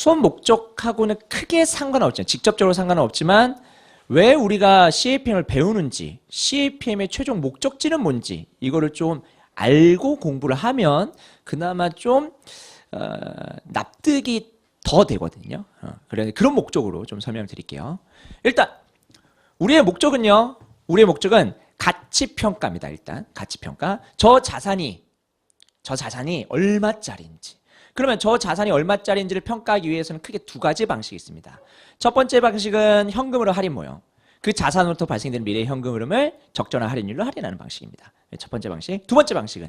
수업 목적하고는 크게 상관없죠. 직접적으로 상관은 없지만 왜 우리가 CAPM을 배우는지, CAPM의 최종 목적지는 뭔지 이거를 좀 알고 공부를 하면 그나마 좀 어, 납득이 더 되거든요. 어, 그래 그런 목적으로 좀 설명드릴게요. 일단 우리의 목적은요. 우리의 목적은 가치 평가입니다. 일단 가치 평가. 저 자산이 저 자산이 얼마짜리인지. 그러면 저 자산이 얼마짜리인지를 평가하기 위해서는 크게 두 가지 방식이 있습니다. 첫 번째 방식은 현금으로 할인 모형. 그 자산으로부터 발생되는 미래 현금 흐름을 적절한 할인율로 할인하는 방식입니다. 첫 번째 방식. 두 번째 방식은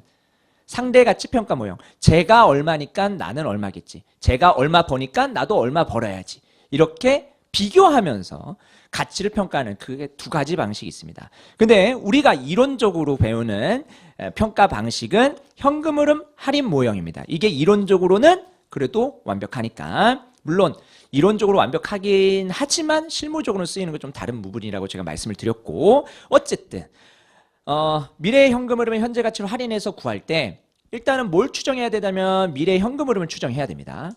상대 가치 평가 모형. 제가 얼마니까 나는 얼마겠지. 제가 얼마 버니까 나도 얼마 벌어야지. 이렇게 비교하면서 가치를 평가하는 그게 두 가지 방식이 있습니다. 근데 우리가 이론적으로 배우는 에, 평가 방식은 현금 흐름 할인 모형입니다. 이게 이론적으로는 그래도 완벽하니까 물론 이론적으로 완벽하긴 하지만 실무적으로 쓰이는 건 좀 다른 부분이라고 제가 말씀을 드렸고 어쨌든 어, 미래 현금 흐름의 현재 가치로 할인해서 구할 때 일단은 뭘 추정해야 되냐면 미래 현금 흐름을 추정해야 됩니다.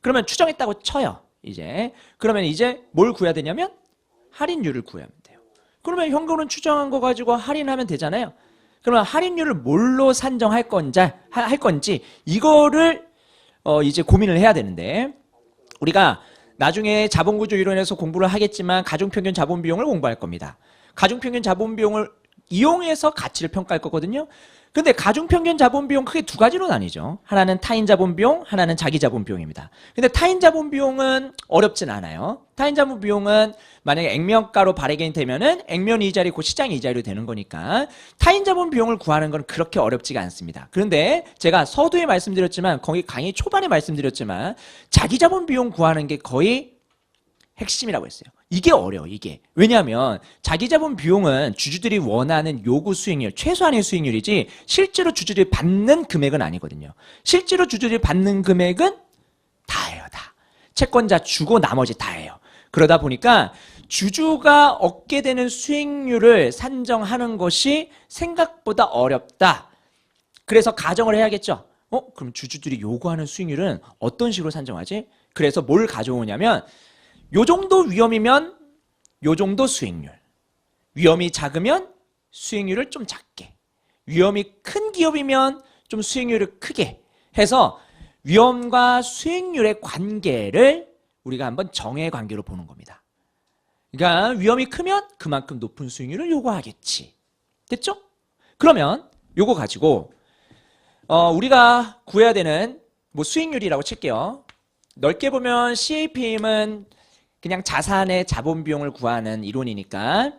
그러면 추정했다고 쳐요. 이제 그러면 이제 뭘 구해야 되냐면 할인율을 구하면 돼요. 그러면 현금은 추정한 거 가지고 할인하면 되잖아요. 그러면 할인율을 뭘로 산정할 건지 할 건지 이거를 어 이제 고민을 해야 되는데 우리가 나중에 자본구조 이론에서 공부를 하겠지만 가중평균 자본 비용을 공부할 겁니다. 가중평균 자본 비용을 이용해서 가치를 평가할 거거든요. 근데 가중평균 자본 비용 크게 두 가지로 나뉘죠. 하나는 타인 자본 비용, 하나는 자기 자본 비용입니다. 근데 타인 자본 비용은 어렵진 않아요. 타인 자본 비용은 만약에 액면가로 발행이 되면은 액면 이자리 고 시장 이자리로 되는 거니까 타인 자본 비용을 구하는 건 그렇게 어렵지가 않습니다. 그런데 제가 서두에 말씀드렸지만 거기 강의 초반에 말씀드렸지만 자기 자본 비용 구하는 게 거의 핵심이라고 했어요. 이게 어려워, 이게. 왜냐하면 자기 자본 비용은 주주들이 원하는 요구 수익률, 최소한의 수익률이지 실제로 주주들이 받는 금액은 아니거든요. 실제로 주주들이 받는 금액은 다예요, 다. 채권자 주고 나머지 다예요. 그러다 보니까 주주가 얻게 되는 수익률을 산정하는 것이 생각보다 어렵다. 그래서 가정을 해야겠죠. 어? 그럼 주주들이 요구하는 수익률은 어떤 식으로 산정하지? 그래서 뭘 가져오냐면 요 정도 위험이면 요 정도 수익률. 위험이 작으면 수익률을 좀 작게. 위험이 큰 기업이면 좀 수익률을 크게 해서 위험과 수익률의 관계를 우리가 한번 정의 관계로 보는 겁니다. 그러니까 위험이 크면 그만큼 높은 수익률을 요구하겠지. 됐죠? 그러면 요거 가지고 어, 우리가 구해야 되는 뭐 수익률이라고 칠게요. 넓게 보면 CAPM은 그냥 자산의 자본 비용을 구하는 이론이니까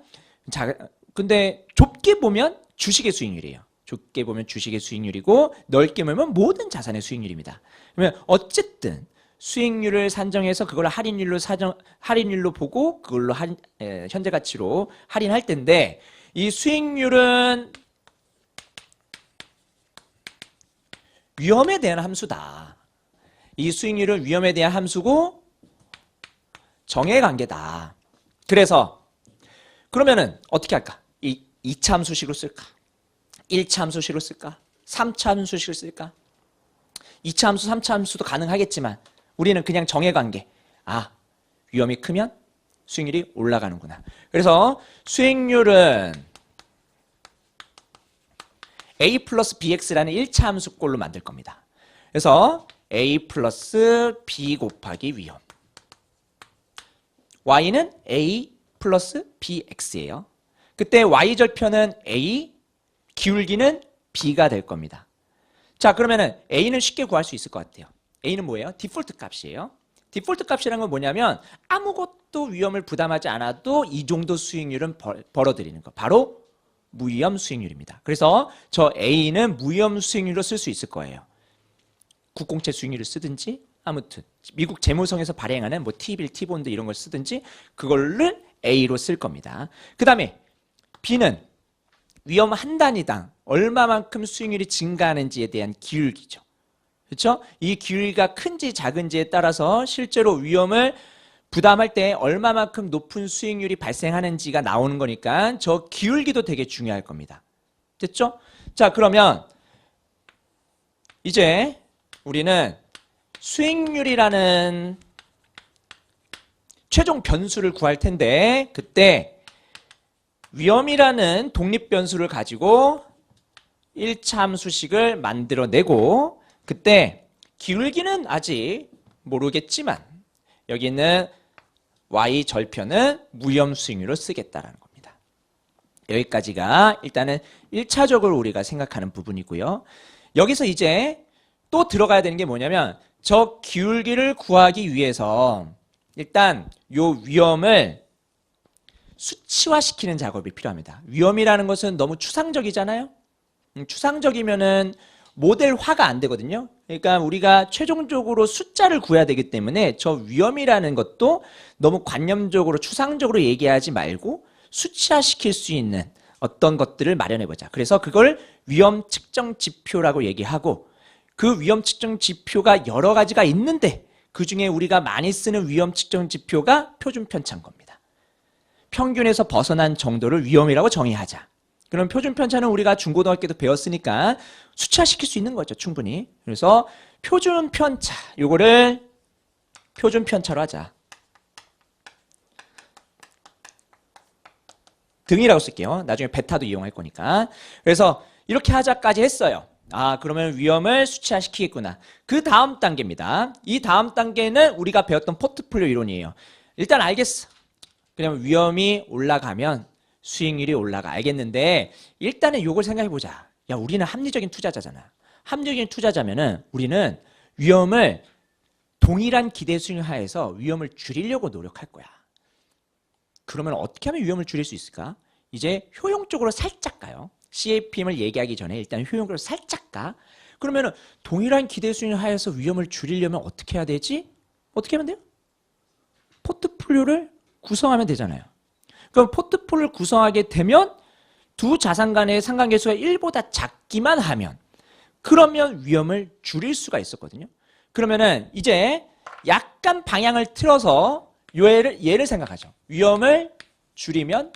자, 근데 좁게 보면 주식의 수익률이에요. 좁게 보면 주식의 수익률이고 넓게 보면 모든 자산의 수익률입니다. 그러면 어쨌든 수익률을 산정해서 그걸 할인율로 사정 할인율로 보고 그걸로 할, 에, 현재 가치로 할인할 텐데 이 수익률은 위험에 대한 함수다. 이 수익률은 위험에 대한 함수고 정의 관계다. 그래서 그러면은 어떻게 할까? 이 2차 함수식으로 쓸까? 1차 함수식으로 쓸까? 3차 함수식으로 쓸까? 2차 함수, 3차 함수도 가능하겠지만 우리는 그냥 정의 관계. 아, 위험이 크면 수익률이 올라가는구나. 그래서 수익률은 a 플러스 bx라는 1차 함수꼴로 만들 겁니다. 그래서 a 플러스 b 곱하기 위험. Y는 a 플러스 bx예요. 그때 y절편은 a, 기울기는 b가 될 겁니다. 자 그러면은 a는 쉽게 구할 수 있을 것 같아요. a는 뭐예요? 디폴트 값이에요. 디폴트 값이라는 건 뭐냐면 아무것도 위험을 부담하지 않아도 이 정도 수익률은 벌, 벌어들이는 거. 바로 무위험 수익률입니다. 그래서 저 a는 무위험 수익률로 쓸 수 있을 거예요. 국공채 수익률을 쓰든지 아무튼 미국 재무성에서 발행하는 뭐 T빌, T본드 이런 걸 쓰든지 그거를 A로 쓸 겁니다. 그 다음에 B는 위험 한 단위당 얼마만큼 수익률이 증가하는지에 대한 기울기죠. 그렇죠? 이 기울기가 큰지 작은지에 따라서 실제로 위험을 부담할 때 얼마만큼 높은 수익률이 발생하는지가 나오는 거니까 저 기울기도 되게 중요할 겁니다. 됐죠? 자, 그러면 이제 우리는 수익률이라는 최종 변수를 구할 텐데 그때 위험이라는 독립 변수를 가지고 1차 함수식을 만들어내고 그때 기울기는 아직 모르겠지만 여기 있는 y 절편은 무염 수익률을 쓰겠다라는 겁니다. 여기까지가 일단은 1차적으로 우리가 생각하는 부분이고요. 여기서 이제 또 들어가야 되는 게 뭐냐면 저 기울기를 구하기 위해서 일단 요 위험을 수치화시키는 작업이 필요합니다. 위험이라는 것은 너무 추상적이잖아요. 음, 추상적이면은 모델화가 안 되거든요. 그러니까 우리가 최종적으로 숫자를 구해야 되기 때문에 저 위험이라는 것도 너무 관념적으로 추상적으로 얘기하지 말고 수치화시킬 수 있는 어떤 것들을 마련해 보자. 그래서 그걸 위험 측정 지표라고 얘기하고 그 위험 측정 지표가 여러 가지가 있는데 그 중에 우리가 많이 쓰는 위험 측정 지표가 표준 편차인 겁니다. 평균에서 벗어난 정도를 위험이라고 정의하자. 그럼 표준 편차는 우리가 중고등학교 때도 배웠으니까 수치화시킬 수 있는 거죠, 충분히. 그래서 표준 편차, 요거를 표준 편차로 하자. 등이라고 쓸게요. 나중에 베타도 이용할 거니까. 그래서 이렇게 하자까지 했어요. 아, 그러면 위험을 수치화시키겠구나. 그 다음 단계입니다. 이 다음 단계는 우리가 배웠던 포트폴리오 이론이에요. 일단 알겠어. 그러면 위험이 올라가면 수익률이 올라가. 알겠는데 일단은 요걸 생각해 보자. 야, 우리는 합리적인 투자자잖아. 합리적인 투자자면은 우리는 위험을 동일한 기대 수익률 하에서 위험을 줄이려고 노력할 거야. 그러면 어떻게 하면 위험을 줄일 수 있을까? 이제 효용적으로 살짝 가요. CAPM을 얘기하기 전에 일단 효용적으로 살짝 가. 그러면은 동일한 기대 수익률 하에서 위험을 줄이려면 어떻게 해야 되지? 어떻게 하면 돼요? 포트폴리오를 구성하면 되잖아요. 그럼 포트폴리오를 구성하게 되면 두 자산 간의 상관계수가 1보다 작기만 하면 그러면 위험을 줄일 수가 있었거든요. 그러면은 이제 약간 방향을 틀어서 얘를, 얘를 생각하죠. 위험을 줄이면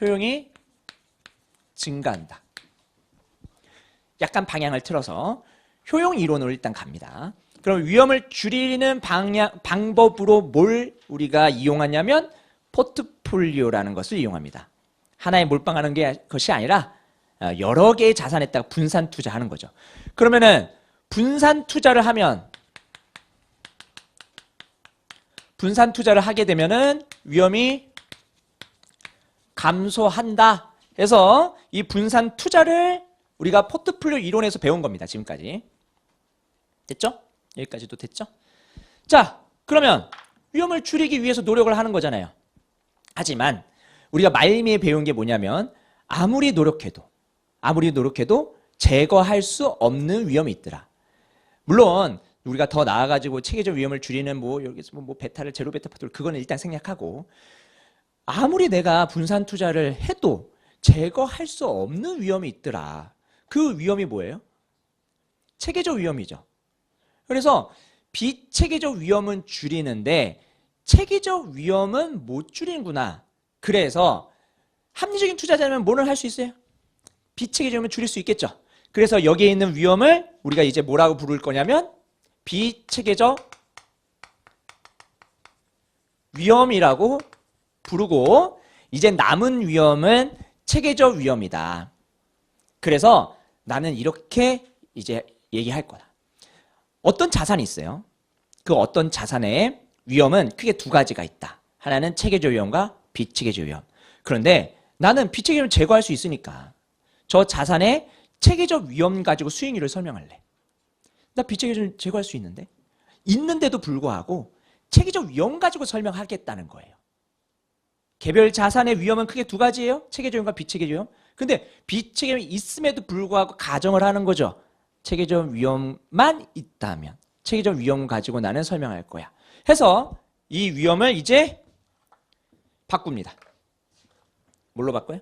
효용이 증가한다. 약간 방향을 틀어서 효용 이론으로 일단 갑니다. 그럼 위험을 줄이는 방향, 방법으로 뭘 우리가 이용하냐면 포트폴리오라는 것을 이용합니다. 하나에 몰빵하는 게 것이 아니라 어, 여러 개의 자산에다가 분산 투자하는 거죠. 그러면은 분산 투자를 하면 분산 투자를 하게 되면은 위험이 감소한다. 해서 이 분산 투자를 우리가 포트폴리오 이론에서 배운 겁니다. 지금까지. 됐죠? 여기까지도 됐죠? 자, 그러면 위험을 줄이기 위해서 노력을 하는 거잖아요. 하지만 우리가 말미에 배운 게 뭐냐면 아무리 노력해도 아무리 노력해도 제거할 수 없는 위험이 있더라. 물론 우리가 더 나아가지고 체계적 위험을 줄이는 뭐 여기서 뭐, 뭐 베타를 제로 베타 파트를 그거는 일단 생략하고 아무리 내가 분산 투자를 해도 제거할 수 없는 위험이 있더라. 그 위험이 뭐예요? 체계적 위험이죠. 그래서 비체계적 위험은 줄이는데 체계적 위험은 못 줄이는구나. 그래서 합리적인 투자자면 뭐를 할 수 있어요? 비체계적 위험을 줄일 수 있겠죠. 그래서 여기에 있는 위험을 우리가 이제 뭐라고 부를 거냐면 비체계적 위험이라고 부르고 이제 남은 위험은 체계적 위험이다. 그래서 나는 이렇게 이제 얘기할 거다. 어떤 자산이 있어요. 그 어떤 자산의 위험은 크게 두 가지가 있다. 하나는 체계적 위험과 비체계적 위험. 그런데 나는 비체계적 위험 제거할 수 있으니까 저 자산의 체계적 위험 가지고 수익률을 설명할래. 나 비체계적 위험 제거할 수 있는데 있는데도 불구하고 체계적 위험 가지고 설명하겠다는 거예요. 개별 자산의 위험은 크게 두 가지예요. 체계적 위험과 비체계적 위험. 근데 비체계적 위험이 있음에도 불구하고 가정을 하는 거죠. 체계적 위험만 있다면 체계적 위험 가지고 나는 설명할 거야. 해서 이 위험을 이제 바꿉니다. 뭘로 바꿔요?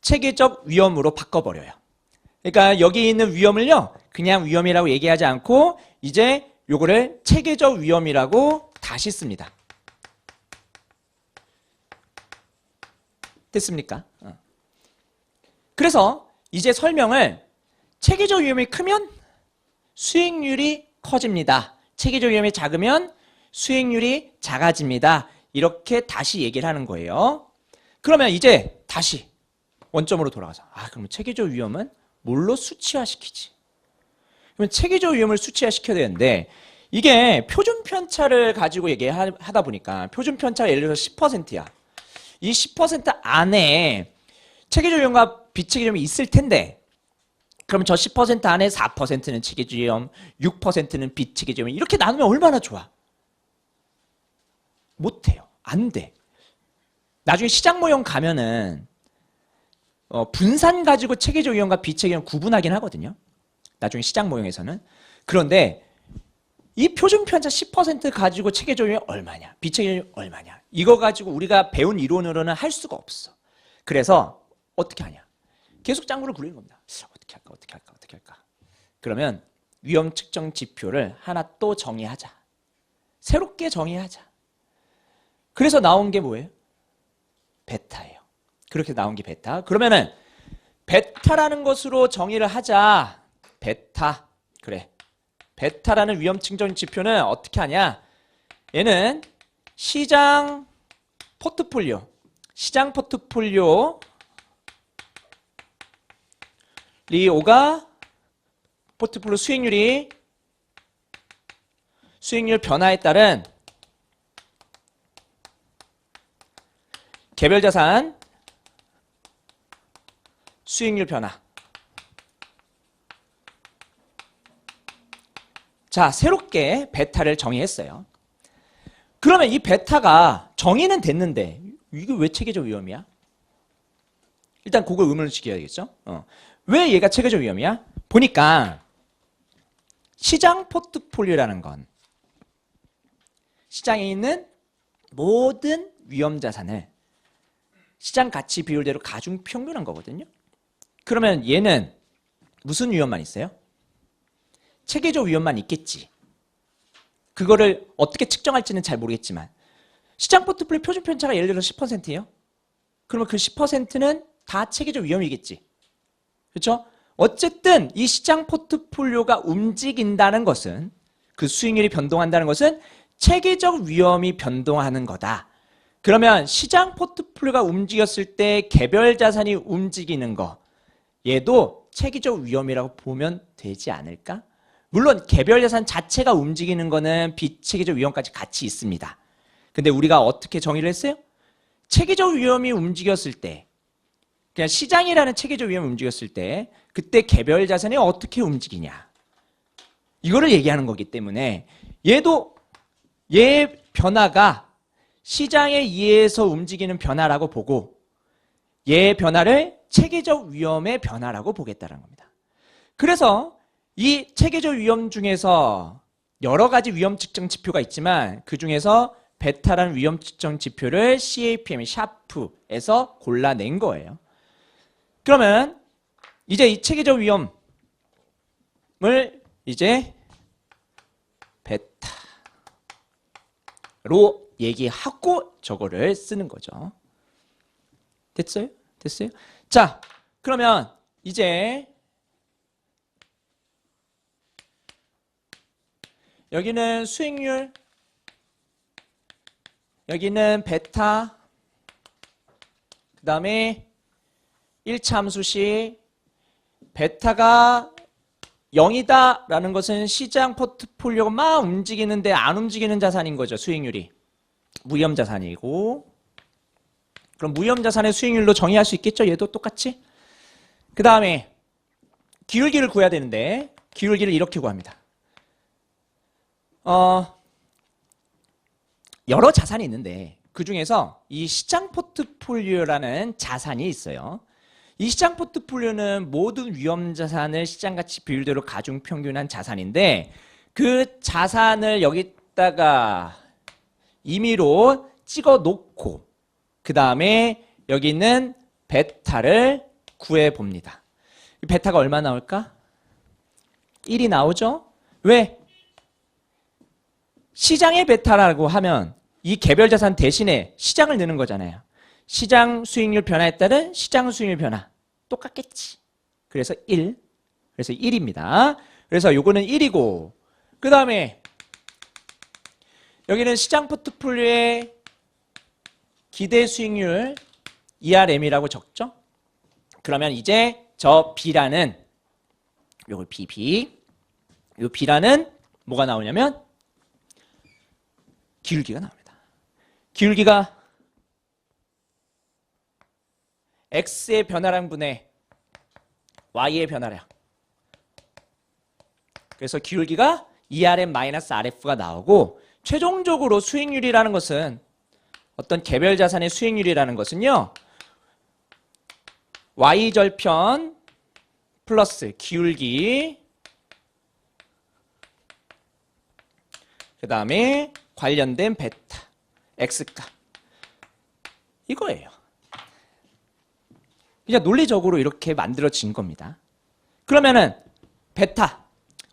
체계적 위험으로 바꿔버려요. 그러니까 여기 있는 위험을요, 그냥 위험이라고 얘기하지 않고 이제 요거를 체계적 위험이라고 다시 씁니다. 됐습니까? 어. 그래서 이제 설명을 체계적 위험이 크면 수익률이 커집니다. 체계적 위험이 작으면 수익률이 작아집니다. 이렇게 다시 얘기를 하는 거예요. 그러면 이제 다시 원점으로 돌아가서 아 그러면 체계적 위험은 뭘로 수치화시키지? 그러면 체계적 위험을 수치화시켜야 되는데 이게 표준 편차를 가지고 얘기하다 보니까 표준 편차가 예를 들어서 10%야. 이 10% 안에 체계적 위험과 비체계적 위험이 있을 텐데 그러면 저 10% 안에 4%는 체계적 위험, 6%는 비체계적 위험 이렇게 나누면 얼마나 좋아? 못해요. 안 돼. 나중에 시장 모형 가면은 어, 분산 가지고 체계적 위험과 비체계적 위험 구분하긴 하거든요. 나중에 시장 모형에서는. 그런데 이 표준 편차 10% 가지고 위험 얼마냐? 비체계적 위험 얼마냐? 이거 가지고 우리가 배운 이론으로는 할 수가 없어. 그래서 어떻게 하냐? 계속 짱구를 굴리는 겁니다. 어떻게 할까? 어떻게 할까? 어떻게 할까? 그러면 위험 측정 지표를 하나 또 정의하자. 새롭게 정의하자. 그래서 나온 게 뭐예요? 베타예요. 그렇게 나온 게 베타. 그러면은 베타라는 것으로 정의를 하자. 베타. 그래. 베타라는 위험 측정 지표는 어떻게 하냐? 얘는 시장 포트폴리오. 시장 포트폴리오 리오가 포트폴리오 수익률이 수익률 변화에 따른 개별 자산 수익률 변화. 자, 새롭게 베타를 정의했어요. 그러면 이 베타가 정의는 됐는데 이게 왜 체계적 위험이야? 일단 그걸 의문을 지켜야겠죠. 어. 왜 얘가 체계적 위험이야? 보니까 시장 포트폴리오라는 건 시장에 있는 모든 위험 자산을 시장 가치 비율대로 가중 평균한 거거든요. 그러면 얘는 무슨 위험만 있어요? 체계적 위험만 있겠지. 그거를 어떻게 측정할지는 잘 모르겠지만 시장 포트폴리오 표준 편차가 예를 들어 10%예요. 그러면 그 10%는 다 체계적 위험이겠지. 그렇죠? 어쨌든 이 시장 포트폴리오가 움직인다는 것은 그 수익률이 변동한다는 것은 체계적 위험이 변동하는 거다. 그러면 시장 포트폴리오가 움직였을 때 개별 자산이 움직이는 거 얘도 체계적 위험이라고 보면 되지 않을까? 물론 개별 자산 자체가 움직이는 거는 비체계적 위험까지 같이 있습니다. 근데 우리가 어떻게 정의를 했어요? 체계적 위험이 움직였을 때 그냥 시장이라는 체계적 위험이 움직였을 때 그때 개별 자산이 어떻게 움직이냐 이거를 얘기하는 거기 때문에 얘도 얘 변화가 시장에 의해서 움직이는 변화라고 보고 얘 변화를 체계적 위험의 변화라고 보겠다는 겁니다. 그래서 이 체계적 위험 중에서 여러 가지 위험 측정 지표가 있지만 그 중에서 베타라는 위험 측정 지표를 CAPM 샤프에서 골라낸 거예요. 그러면 이제 이 체계적 위험을 이제 베타로 얘기하고 저거를 쓰는 거죠. 됐어요? 됐어요? 자, 그러면 이제 여기는 수익률, 여기는 베타, 그 다음에 1차 함수시 베타가 0이다 라는 것은 시장 포트폴리오가 막 움직이는데 안 움직이는 자산인 거죠. 수익률이. 무위험 자산이고 그럼 무위험 자산의 수익률로 정의할 수 있겠죠? 얘도 똑같이. 그 다음에 기울기를 구해야 되는데 기울기를 이렇게 구합니다. 어, 여러 자산이 있는데 그 중에서 이 시장 포트폴리오라는 자산이 있어요. 이 시장 포트폴리오는 모든 위험 자산을 시장 가치 비율대로 가중 평균한 자산인데 그 자산을 여기다가 임의로 찍어 놓고 그 다음에 여기 있는 베타를 구해 봅니다. 베타가 얼마 나올까? 1이 나오죠? 왜? 시장의 베타라고 하면 이 개별 자산 대신에 시장을 넣는 거잖아요. 시장 수익률 변화에 따른 시장 수익률 변화. 똑같겠지. 그래서 1. 그래서 1입니다. 그래서 요거는 1이고 그 다음에 여기는 시장 포트폴리오의 기대 수익률 ERM이라고 적죠? 그러면 이제 저 B라는 요걸 B, B 요 B라는 뭐가 나오냐면 기울기가 나옵니다. 기울기가 X의 변화량 분의 Y의 변화량 그래서 기울기가 ERM-RF가 나오고 최종적으로 수익률이라는 것은 어떤 개별 자산의 수익률이라는 것은요. Y절편 플러스 기울기 그 다음에 관련된 베타 X값 이거예요. 그냥 논리적으로 이렇게 만들어진 겁니다. 그러면은 베타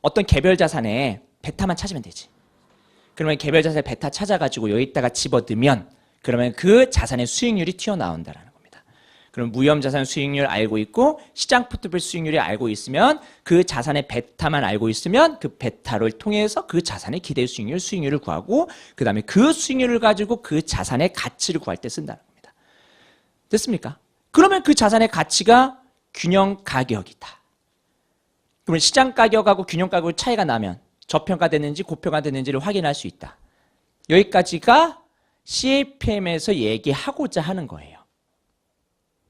어떤 개별 자산에 베타만 찾으면 되지. 그러면 개별 자산의 베타 찾아가지고 여기다가 집어넣으면 그러면 그 자산의 수익률이 튀어나온다라는. 그럼 무형 자산 수익률 알고 있고 시장 포트폴리오 수익률이 알고 있으면 그 자산의 베타만 알고 있으면 그 베타를 통해서 그 자산의 기대 수익률 수익률을 구하고 그다음에 그 수익률을 가지고 그 자산의 가치를 구할 때 쓴다는 겁니다. 됐습니까? 그러면 그 자산의 가치가 균형 가격이다. 그러면 시장 가격하고 균형 가격 차이가 나면 저평가됐는지 고평가됐는지를 확인할 수 있다. 여기까지가 CAPM에서 얘기하고자 하는 거예요.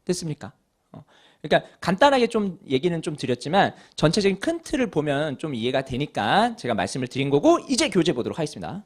됐습니까? 어, 그러니까 간단하게 좀 얘기는 좀 드렸지만 전체적인 큰 틀을 보면 좀 이해가 되니까 제가 말씀을 드린 거고 이제 교재 보도록 하겠습니다.